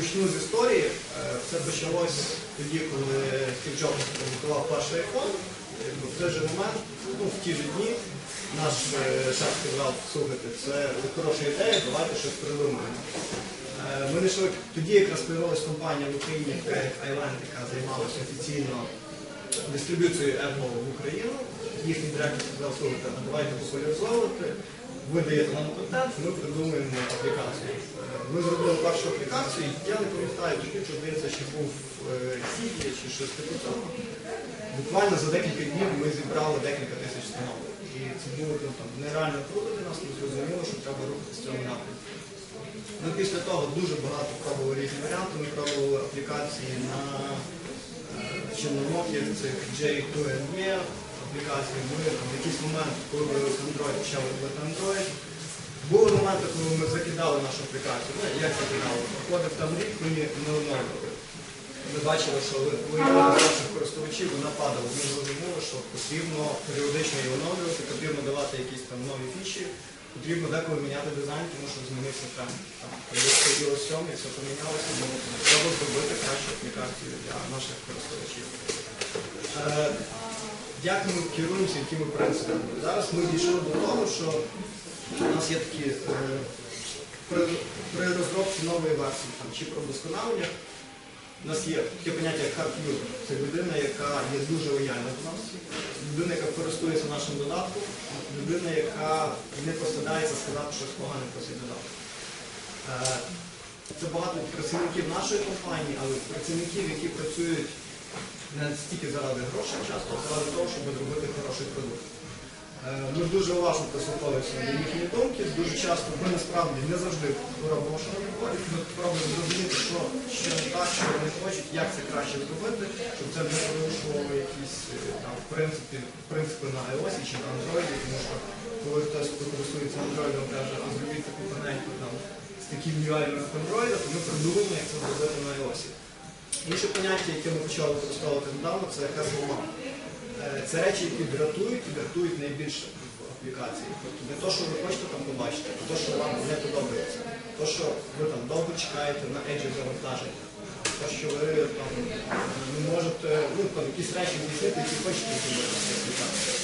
почну з історії. Е, Все почалось тоді, коли Стів Джобс опублікував перший iPhone. В той же момент, ну, в ті ж дні, наш е, шеф сказав, слухайте, це хороша ідея, давайте щось придумаємо. Е, Ми знайшли, тоді якраз появилась компанія в Україні, як Island, яка займалася офіційно дистриб'юцією Apple в Україну. Їхній директор сказав, слухайте, давайте популяризовувати, ви даєте нам контент, ми придумаємо аплікацію. Е, Ми зробили першу аплікацію, я не пам'ятаю, що здається, ще був Сідія чи щось того. Буквально за декілька днів ми зібрали декілька тисяч встановлень. І це було ну, там, нереально круто для нас, ми зрозуміли, що треба рухатися в цьому напрямку. Ми після того дуже багато пробували різні варіанти. Ми пробували аплікації на е, ще цих J2ME аплікації. Ми в якийсь момент, коли Android почав робити Android, були моменти, коли ми закидали нашу аплікацію. Ну, як закидали? Проходив там рік, ми оновлювали. Ми бачили, що виявили наших користувачів вона падала. Ми зрозуміли, що потрібно періодично її оновлювати, потрібно давати якісь там нові фіші, потрібно деколи міняти дизайн, тому що змінився. Там iOS 7, і все помінялося, тому треба зробити кращу аплікацію для наших користувачів. Е, Як ми керуємося, якими принципами? Зараз ми дійшли до того, що у нас є такі е, при, при розробці нової версії там, чи про вдосконалення. У нас є таке поняття як user. Це людина, яка є дуже лояльна до нас, людина, яка користується нашим додатком, людина, яка не постидається сказати щось погане про цей додаток. Е, Це багато працівників нашої компанії, але працівників, які працюють не стільки заради грошей, часто заради того, щоб зробити хороший продукт. Е, Ми дуже уважно прислуховуємося до їхньої думки, дуже часто ми насправді не завжди робимо, що ми пробуємо зрозуміти, що, що не так, що вони хочуть, як це краще зробити, щоб це не порушувало якісь е, там принципи, принципи на iOS чи на Android, тому що коли хтось хто користується Android, каже, а зробіть таку панельку там з таким UI на Android, то ми придумаємо, як це зробити на iOS. Інше поняття, яке ми почали використовувати недавно, це Hasselblad. Е, Це речі, які дратують і дратують найбільше в аплікації. Тобто не те, що ви хочете там побачити, а те, що вам не подобається. Те, що ви там довго чекаєте на еджі завантаження. Те, що ви там не можете, ну там якісь речі здійснити, які хочете аплікації.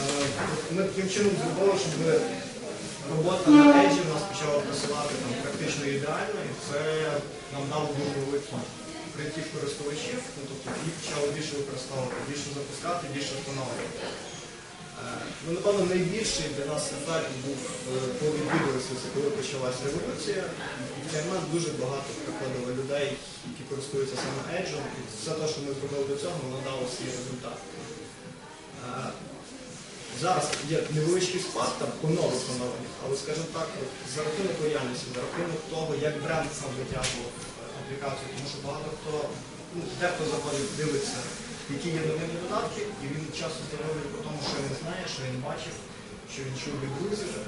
Е, Ми таким чином зробили, щоб робота на еджі в нас почала працювати практично ідеально, і це нам дало дуже великий притік користувачів, ну, тобто їх почали більше використовувати, більше запускати, більше встановлювати. Е, Ну, напевно, найбільший для нас ефект був, е, коли відвідувалися, коли почалась революція. Цей момент дуже багато приходило людей, які користуються саме Edge, і все те, що ми зробили до цього, воно дало свій результат. Е, Зараз є невеличкий спад там по нових оновленнях, але скажімо так, за рахунок лояльності, за рахунок того, як бренд сам витягував е, аплікацію, тому що багато хто, ну, дехто заходить, дивиться, які є новини додатки, і він часто встановлює по тому, що він знає, що він бачив, що він чув від друзів. Е,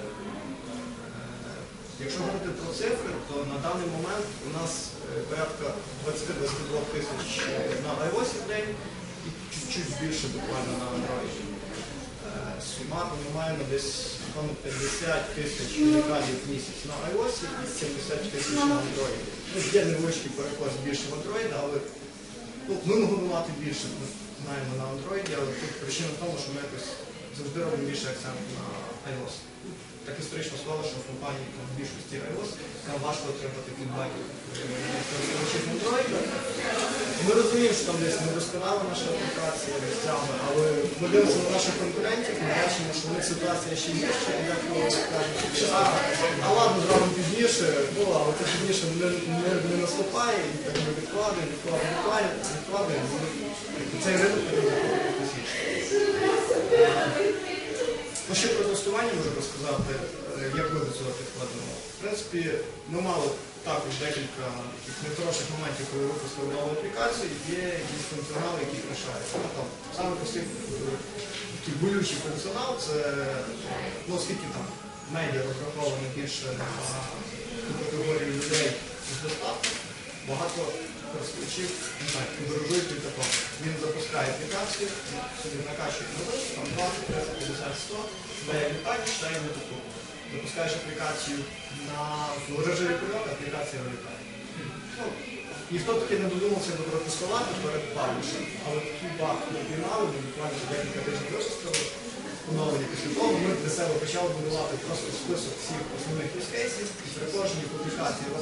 Якщо говорити про цифри, то на даний момент у нас е, порядка 20-22 тисяч на iOS в день і чуть-чуть більше буквально на Android. Е, Сумарно ми маємо десь 50 тисяч унікалів в місяць на iOS і 70 тисяч на Android. Ну, є невеличкий перекос більше в Android, але ну, ми могли мати більше, ми маємо на Android, але тут причина в тому, що ми якось завжди робимо більше акцент на iOS. Так історично склало, що в компанії в більшості iOS нам важко отримати Android. Ми розуміємо, що там десь недосконала наша аплікація місцями, але ми дивимося на наших конкурентів, ми бачимо, що в них ситуація ще є, і деколи кажуть, а, ладно, зробимо пізніше, ну, але це пізніше не, не, не наступає, і так ми відкладаємо, відкладаємо, відкладаємо, відкладаємо, цей ринок. Ну, ще про тестування можу розказати, е, як ми до цього підходимо. В принципі, ми мали також декілька нехороших моментів, коли випустили нову аплікацію, є якісь функціонали, які лишаються. Ну, там, саме простий е, болючий функціонал, це ну, оскільки там медіа розраховано більше на ту категорію людей з доставки, багато не знаю, подорожують літаком. Він запускає аплікацію, собі накачує новини, там 20, 30, 50, 100, себе як літак, читає на. Запускаєш аплікацію на мережеві польоти, аплікація вилітає. Ну, ніхто таки не додумався би протестувати перед паблішем, але такий баг ми піймали, ми буквально декілька тижнів випустили оновлення після того. Ми для себе почали будувати просто список всіх основних юзкейсів, і при кожній публікації в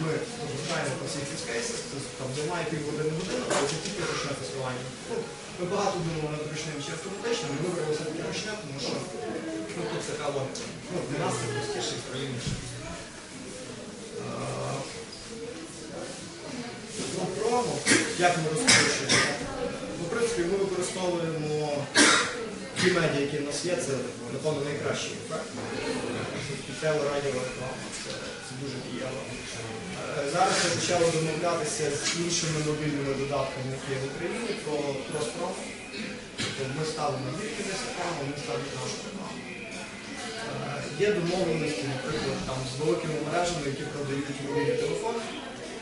ми розгружаємо по всіх юзкейсах, це там займає півгодини годину, але це тільки ручне тестування. Ну, ми багато думали над ручним чи автоматичним, ми вибрали все-таки ручне, тому що ну, тут така логіка. Ну, для нас це простіше і правильніше. А, Ну, промо, як ми розкручуємо? Ну, в принципі, ми використовуємо ті медіа, які в нас є, це, напевно, найкращий ефект. Теле, радіо, реклама, це, це дуже дієво. Е, Зараз ми почали домовлятися з іншими мобільними додатками, які є в Україні, про крос-промо. Тобто ми ставимо їхню десь рекламу, вони ставлять нашу рекламу. Є домовленості, наприклад, там, з великими мережами, які продають мобільні телефони.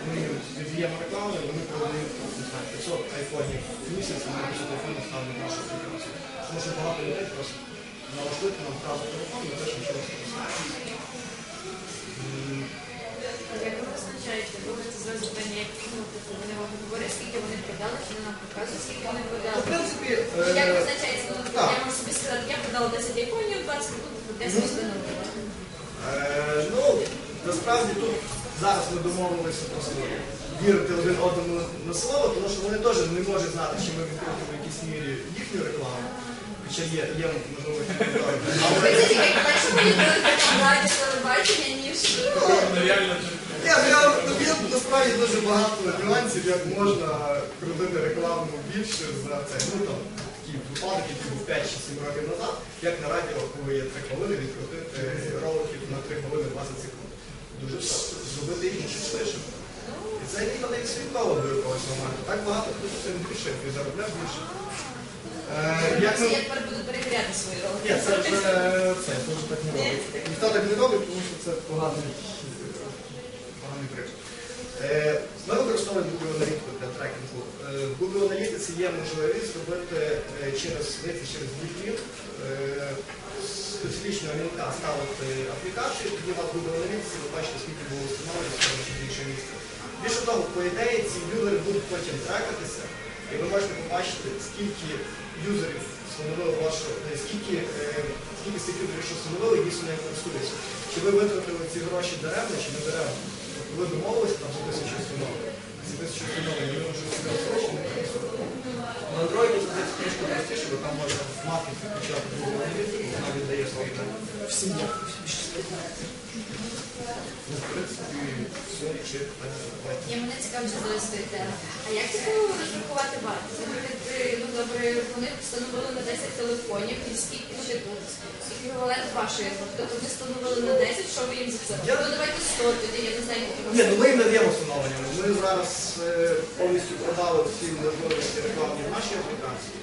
Ми віддаємо рекламу, і вони продають не знаю, 500 айфонів в місяць, і 500 айфонів ставлять нашу аплікацію. Тому що багато людей просто налаштують нам одразу телефон, і теж нічого не. М, Як ви визначаєте, ви можете зразу певні, як вони вам говорять, скільки вони продали, чи вони нам показують, скільки вони продали. В принципі, Як е, визначається, ну, так. я можу собі сказати, я продала 10 айфонів, 20 минут, 10 встановила. Е, Ну, насправді тут зараз ми домовилися просто вірити один одному на слово, тому що вони теж не можуть знати, чи ми відкрити в якійсь мірі їхню рекламу. Хоча є, є можливо, але Ви це тільки краще моніторите там радіо, телебачення, ніж Ні, ну, я, насправді дуже багато нюансів, як можна крутити рекламу більше за це. Ну там такі випадок, які був 5-7 років назад, як на радіо, коли є 3 хвилини, відкрутити роликів на 3 хвилини 20 секунд. Дуже. Зробити їх ще швидше. І це ніби не відслідково до якогось моменту. Так багато хто цим грішив і заробляв більше. Е, я тепер буду перевіряти свої ролики. Ні, це вже це, це вже так не робить. Ніхто так не робить, тому що це поганий, поганий приклад. Е, Ми використовуємо Google аналітику для трекінгу. Е, В Google аналітиці є можливість робити е, через здається, через Git специфічного лінка ставити аплікацію, тоді у вас Google аналітиці ви бачите, скільки було встановлено чи інше місце. Більше того, по ідеї ці юзери будуть потім трекатися, і ви можете побачити, скільки юзерів встановили вашу, е, скільки, е, скільки цих юзерів, що встановили, дійсно не користуються. Чи ви витратили ці гроші даремно, чи не даремно. Ви домовилися там за тисячу встановлень. Ці тисячі встановлень ви вже себе гроші не користуєте. На Android це трішки простіше, бо там можна в маркет включати Google аналітику, вона віддає свої дані. Ну, в принципі, все, якщо є питання, задавайте. Ні, мене цікавить досвід. А як це було розрахувати вартість? Наприклад, ну добре, вони встановили на 10 телефонів, і скільки ще тут? Скільки еквівалент вашої роботи? Тобто вони встановили на 10, що ви їм за це? Я- Ну давайте 100, тоді я не знаю, які Ні, ну ми їм не даємо встановлення. Ми зараз е, повністю продали всі можливості рекламні в нашій аплікації.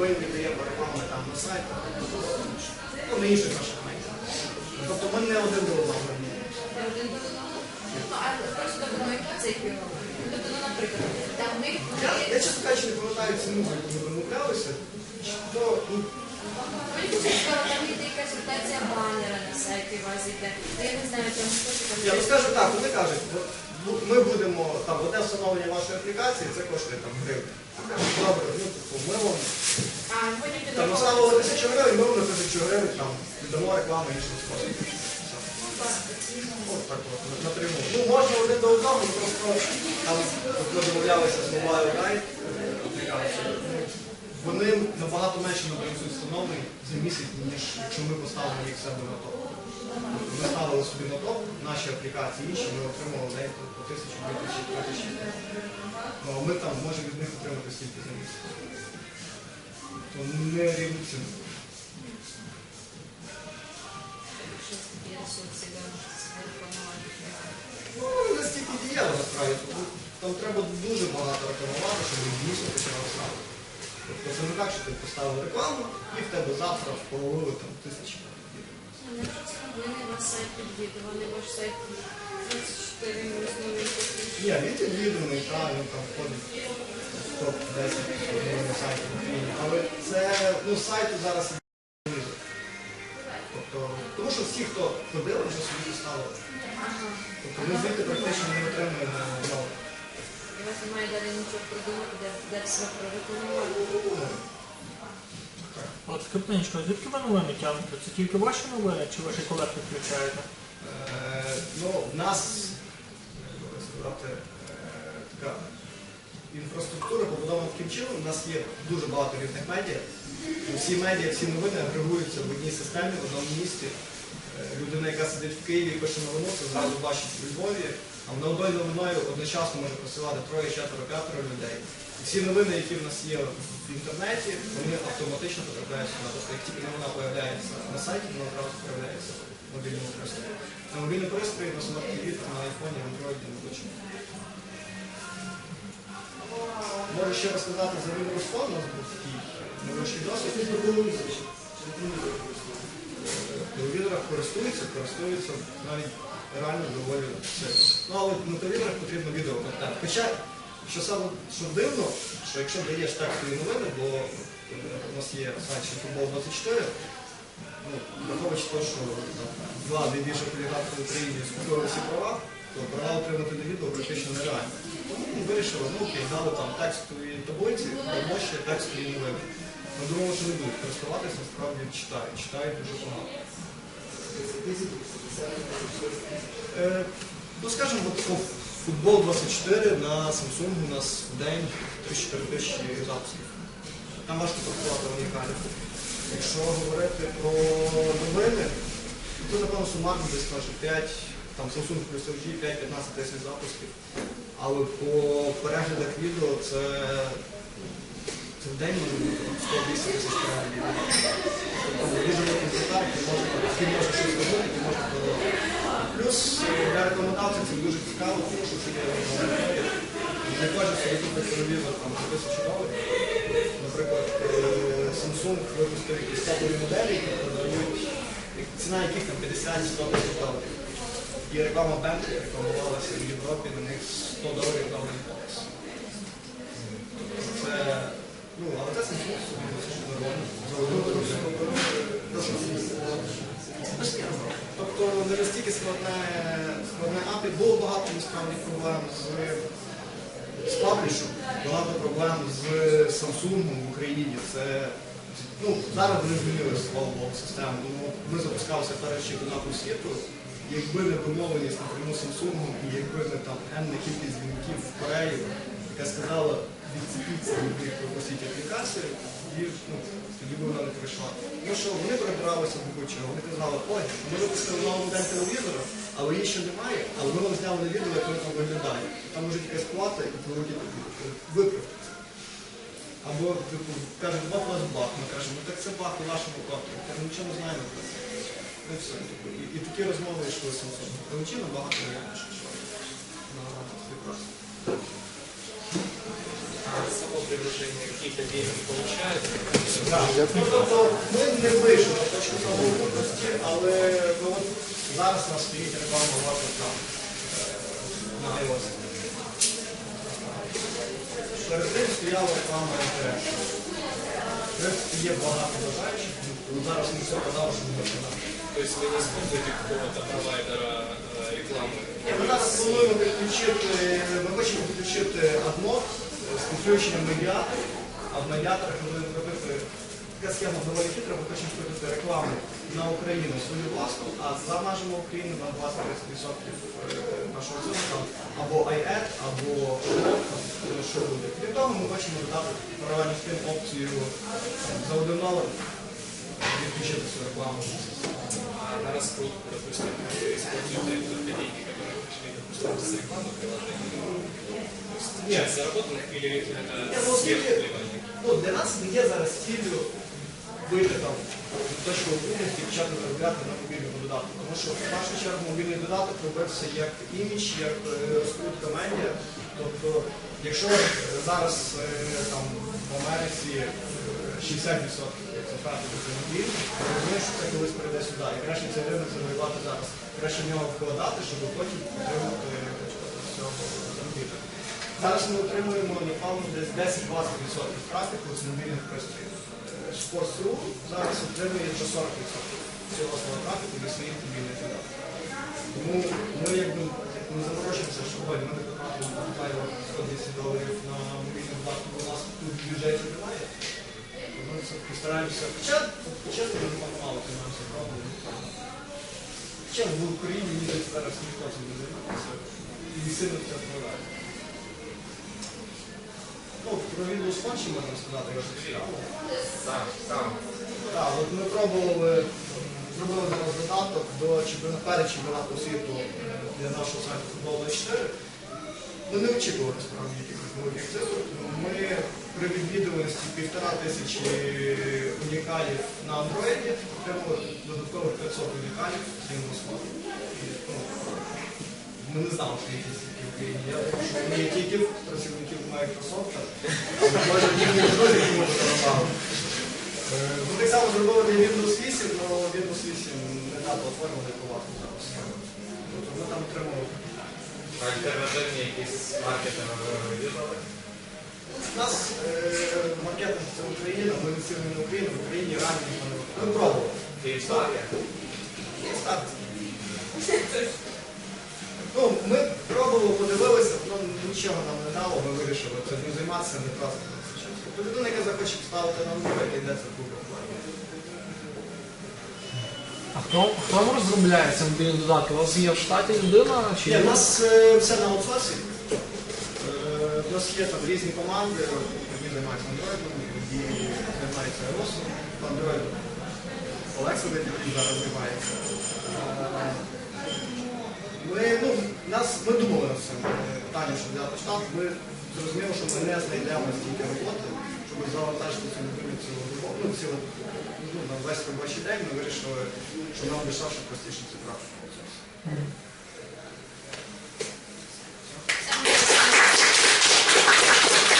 Ми віддаємо рекламу там на сайтах, ну, на інших наших медіа. Тобто ми не один до одного. Ну, тобто, ну, Я, чесно кажучи, не пам'ятаю ціну, яку ми домовлялися. То, якась ротація банера на сайті у вас йде. Я не знаю, там що там. Я скажу так, вони кажуть, ми будемо там одне встановлення вашої аплікації, це коштує там гривень. Добре, ну типу, ми вам там наставили тисячу гривень, ми вам на тисячу гривень там віддамо рекламу іншим способом. От так от, напряму. Ну, можна один до одного, ну, просто там от ми домовлялися з Mobile е, аплікацією. Ну, Вони набагато менше надають встановлень за місяць, ніж якщо ми поставимо їх себе. Тобто Ми ставили собі на топ наші аплікації інші, ми отримали в день по тисячу, дві тисячі, три тисячі. Ну, ми там можемо від них отримати стільки за місяць. То не рівні ціни. Ну, настільки дієво насправді. Там треба дуже багато рекламувати, щоб дійсно почав ставити. Тобто це не так, що ти поставив рекламу і в тебе завтра половили там тисячі. Вони ваш сайт підвідували, ваш сайт 24. Ні, він підвідуваний, так, він там входить в топ-10 сайтів України. Але це, ну, сайту зараз ниже. Тобто, тому що всі, хто ходили, вже собі поставили. Тобто ми звідти практично не отримуємо нову. І вас немає далі нічого придумати, де все приготувати. Ну, От Каптанічко, звідки ви новини тягнете? Це тільки ваші новини чи ваші колеги включаєте? Е, ну, в нас, як сказати, е, така інфраструктура побудована таким чином. У нас є дуже багато різних медіа. Всі медіа, всі новини агрегуються в одній системі, в одному місті. Е, Людина, яка сидить в Києві і пише новину, це зразу бачить у Львові, а вона одною новиною одночасно може просилати троє, четверо, п'ятеро людей. Всі новини, які в нас є в інтернеті, вони автоматично потрапляють сюди. Тобто, як тільки новина появляється на сайті, вона одразу появляється в мобільному пристрої. На мобільний пристрій, на смарт-TV, на айфоні, андроїді, на будь-чому. Можу ще розказати за Вільну Руслан, у нас був такий невеличкий досвід. В телевізорах користуються, користуються навіть реально доволі сильно. Ну але на телевізорах потрібно відеоконтент. Хоча, що саме що дивно, що якщо даєш текстові новини, бо е, у нас є сайт футбол 24, ну, враховуючи те, що два найбільших олігархи в Україні скупили всі права, то права отримати на відео практично нереально. Тому ми вирішили, ну окей, дали там текстові таблиці, дамо ще текстові новини. Ми думали, що не будуть користуватися, насправді читають, читають дуже багато. Е, ну, скажімо, от, футбол 24 на Samsung у нас в день 3-4 тисячі запусків. Там важко порахувати унікальні. Якщо говорити про новини, то напевно сумарно десь каже 5, там Samsung плюс LG 5-15 тисяч запусків. Але по переглядах відео це, в день може бути там, 100-200 тисяч переглядів. Тобто дуже великий деталь, який може, який може щось робити, який може продавати. Плюс е, для рекламодавців це дуже цікаво, тому що це є аудиторія. Не кожен собі купить телевізор там за тисячу доларів. Наприклад, е, Samsung випустив якісь топові моделі, які продають, ціна яких там 50-100 тисяч доларів. І реклама Bentley рекламувалася в Європі на них 100 доларів доларів бокс. Це, ну, але це Samsung собі це ж нормально. За аудиторію. Тобто не настільки складне, складне апі. Було багато насправді проблем з, з паблішем, багато проблем з Samsung в Україні. Це, ну, зараз вони змінили слава систему. Тому ми запускалися перед чемпіонатом світу. Якби не домовленість напряму Samsung і якби не там енна кількість дзвінків в Корею, яка сказала, відцепіться від них, пропустіть аплікацію, і ну, тоді б вона не прийшла. Тому що вони перебиралися до будь-чого. Вони казали, ой, ми випустили нову модель телевізора, але її ще немає, але ми вам зняли відео, як воно там виглядає. Там може якась плата і проводити виправити. Або типу, кажуть, от у вас бах, Ми кажемо, ну так це бах у вашому Ми Кажемо, нічого не знаємо про це. Ну все. Типу, і, і такі розмови йшли з Samsung. Причина набагато реальніше, що на співпрацю. само приложение какие-то деньги получает. Так. Ну, тобто ми не вийшли на точку самовикупності, але ну, от зараз у нас стоїть реклама власне там на iOS. Перед тим стояла реклама МТС. В принципі, є багато бажаючих, ну, зараз ми все казали, що ми починаємо. То есть вы не используете какого-то провайдера э, рекламы. Ні, Ми зараз плануємо підключити, ми хочемо підключити аднот з підключенням медіаторів, а в медіаторах ми будемо робити така схема доволі хитра, ми хочемо вкрутити рекламу на Україну свою власну, а за межами України на 20-30% нашого цього або iAd, або що буде. Крім того, ми хочемо додати паралельно з тим опцію за один долар відключити цю рекламу. А на раскрутку, допустим, с рекламы приложения. То есть Нет. часть заработанных или это Нет, ну, сверхвливание? Ну, для нас не є зараз ціллю вийти там від точки опитності і почати заробляти на мобільному додатку. Тому що в першу чергу мобільний додаток робився як імідж, як е, розкрутка медіа. Тобто, якщо е, зараз е, там в Америці е, 60% це трафіку це мобіль, розумієш, що це колись прийде сюди. І краще цей ринок завоювати зараз. Краще в нього вкладати, щоб потім отримати е, з цього заробіток. Зараз ми отримуємо, напевно, десь 10-20% трафіку з мобільних пристроїв. Е, зараз отримує до 40% всього свого трафіку для своїх мобільних додатків. Тому ми якби не заморочимося, що ми не на 200 доларів на мобільний додаток, у нас тут в бюджеті немає. Все-таки стараємося. Хоча в Україні ніде зараз ніхто цим не займається і сильно це впливає. Ну, про Windows Phone ще можна сказати, якщо цікаво. Так, так. Так, от ми пробували, зробили зараз додаток до чемпіонату перед чемпіонату світу для нашого сайту футбол 24. Ми не очікували справді якихось великих цифр. Ми при відвідуваності півтора тисячі унікалів на Android отримали додаткових 500 унікалів з Phone. Ну, Ми не знали, що є стільки в Україні. Я думаю, що вони є тільки працівників Microsoft, може їхні друзі кому допомагали. Е, Ми так само зробили Windows 8, але Windows 8 не та платформа, де поважно зараз. Тобто ми там отримали. Альтернативні якісь маркетингові виділили. У нас е, маркетинг це Україна, ми не на Україну, в Україні ранні. Ми пробували. Київстар є. Є. Ну, ми пробували, подивилися, ну нічого нам не дало, ми вирішили цим займатися, не просто. Тобто людина, яка захоче поставити на Android, йде це Google Play. А хто, хто вам розробляє ці мобільні додатки? У вас є в штаті людина чи Ні, у нас е, все на аутсорсі. Е, У нас є там різні команди, які займаються Android, які займаються iOS, Android. Олекса який зараз займається. Е, Ми, ну, нас, ми думали над цим питанням, щоб взяти штат. Ми зрозуміли, що ми не знайдемо стільки роботи, щоб завантажити цю людину цілодобово, ну, ціло, ну, на весь робочий день. Ми вирішили, що нам дешевше, простіше це краще.